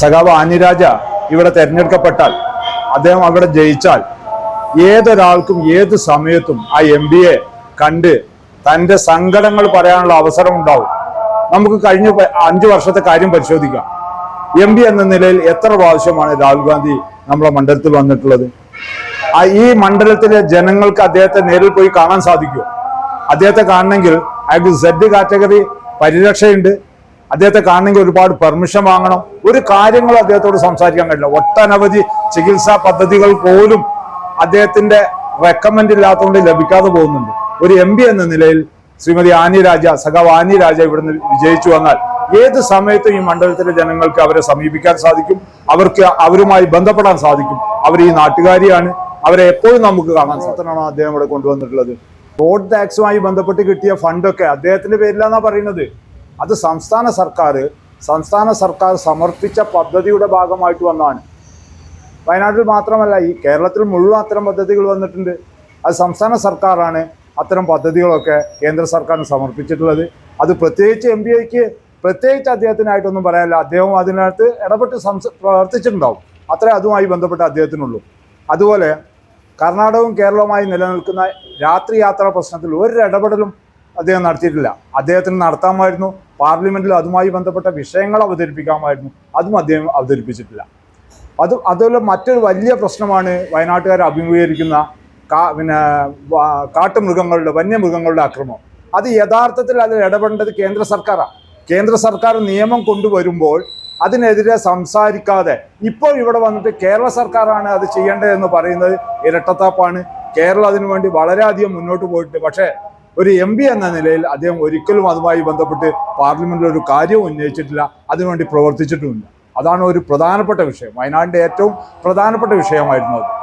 സഖാവ് ആനിരാജ ഇവിടെ തെരഞ്ഞെടുക്കപ്പെട്ടാൽ അദ്ദേഹം അവിടെ ജയിച്ചാൽ ഏതൊരാൾക്കും ഏത് സമയത്തും ആ എം കണ്ട് തന്റെ സങ്കടങ്ങൾ പറയാനുള്ള അവസരം ഉണ്ടാവും. നമുക്ക് കഴിഞ്ഞ അഞ്ചു വർഷത്തെ കാര്യം പരിശോധിക്കാം. എം എന്ന നിലയിൽ എത്ര പ്രാവശ്യമാണ് രാഹുൽ ഗാന്ധി നമ്മുടെ മണ്ഡലത്തിൽ വന്നിട്ടുള്ളത്? ആ ഈ മണ്ഡലത്തിലെ ജനങ്ങൾക്ക് അദ്ദേഹത്തെ നേരിൽ പോയി കാണാൻ സാധിക്കുമോ? അദ്ദേഹത്തെ കാണണമെങ്കിൽ അയാൾക്ക് സെഡ് കാറ്റഗറി പരിരക്ഷയുണ്ട്. അദ്ദേഹത്തെ കാണണമെങ്കിൽ ഒരുപാട് പെർമിഷൻ വാങ്ങണം. ഒരു കാര്യങ്ങളും അദ്ദേഹത്തോട് സംസാരിക്കാൻ കഴിയില്ല. ഒട്ടനവധി ചികിത്സാ പദ്ധതികൾ പോലും അദ്ദേഹത്തിന്റെ റെക്കമെൻഡ് ഇല്ലാത്തതുകൊണ്ട് ലഭിക്കാതെ പോകുന്നുണ്ട്. ഒരു എം എന്ന നിലയിൽ ശ്രീമതി ആനി രാജ സഖാവ് ആനി രാജ ഇവിടുന്ന് വിജയിച്ചു വന്നാൽ ഏത് സമയത്തും ഈ മണ്ഡലത്തിലെ ജനങ്ങൾക്ക് അവരെ സമീപിക്കാൻ സാധിക്കും. അവർക്ക് അവരുമായി ബന്ധപ്പെടാൻ സാധിക്കും. അവർ ഈ നാട്ടുകാരിയാണ്. അവരെ എപ്പോഴും നമുക്ക് കാണാൻ സാധനമാണ് അദ്ദേഹം ഇവിടെ കൊണ്ടുവന്നിട്ടുള്ളത്. റോഡ് ടാക്സുമായി ബന്ധപ്പെട്ട് കിട്ടിയ ഫണ്ടൊക്കെ അദ്ദേഹത്തിന്റെ പേരിലാന്നാ പറയുന്നത്. അത് സംസ്ഥാന സർക്കാർ സംസ്ഥാന സർക്കാർ സമർപ്പിച്ച പദ്ധതിയുടെ ഭാഗമായിട്ട് വന്നതാണ്. വയനാട്ടിൽ മാത്രമല്ല ഈ കേരളത്തിൽ മുഴുവൻ അത്തരം പദ്ധതികൾ വന്നിട്ടുണ്ട്. അത് സംസ്ഥാന സർക്കാരാണ് അത്തരം പദ്ധതികളൊക്കെ കേന്ദ്ര സർക്കാരിന് സമർപ്പിച്ചിട്ടുള്ളത്. അത് പ്രത്യേകിച്ച് എം പി പ്രത്യേകിച്ച് അദ്ദേഹത്തിനായിട്ടൊന്നും പറയാനില്ല. അദ്ദേഹം അതിനകത്ത് ഇടപെട്ട് സംസ പ്രവർത്തിച്ചിട്ടുണ്ടാവും. അത്രേ അതുമായി ബന്ധപ്പെട്ട് അദ്ദേഹത്തിനുള്ളൂ. അതുപോലെ കർണാടകവും കേരളവുമായി നിലനിൽക്കുന്ന രാത്രി യാത്രാ പ്രശ്നത്തിൽ ഒരു ഇടപെടലും അദ്ദേഹം നടത്തിയിട്ടില്ല. അദ്ദേഹത്തിന് നടത്താമായിരുന്നു. പാർലമെന്റിൽ അതുമായി ബന്ധപ്പെട്ട വിഷയങ്ങൾ അവതരിപ്പിക്കാമായിരുന്നു. അതും അദ്ദേഹം അവതരിപ്പിച്ചിട്ടില്ല. അത് അതുപോലെ മറ്റൊരു വലിയ പ്രശ്നമാണ് വയനാട്ടുകാർ അഭിമുഖീകരിക്കുന്ന കാ പിന്നെ കാട്ടുമൃഗങ്ങളുടെ വന്യമൃഗങ്ങളുടെ അക്രമം അത് യഥാർത്ഥത്തിൽ അതിൽ ഇടപെടേണ്ടത് കേന്ദ്ര സർക്കാരാണ് കേന്ദ്ര സർക്കാർ നിയമം കൊണ്ടുവരുമ്പോൾ അതിനെതിരെ സംസാരിക്കാതെ ഇപ്പോൾ ഇവിടെ വന്നിട്ട് കേരള സർക്കാരാണ് അത് ചെയ്യേണ്ടതെന്ന് പറയുന്നത് ഇരട്ടത്താപ്പാണ്. കേരളം അതിനുവേണ്ടി വളരെയധികം മുന്നോട്ട് പോയിട്ടുണ്ട്. പക്ഷേ ഒരു എം പി എന്ന നിലയിൽ അദ്ദേഹം ഒരിക്കലും അതുമായി ബന്ധപ്പെട്ട് പാർലമെന്റിൽ ഒരു കാര്യവും ഉന്നയിച്ചിട്ടില്ല അതിനുവേണ്ടി പ്രവർത്തിച്ചിട്ടുമില്ല. അതാണ് ഒരു പ്രധാനപ്പെട്ട വിഷയം. വയനാടിന്റെ ഏറ്റവും പ്രധാനപ്പെട്ട വിഷയമായിരുന്നു അത്.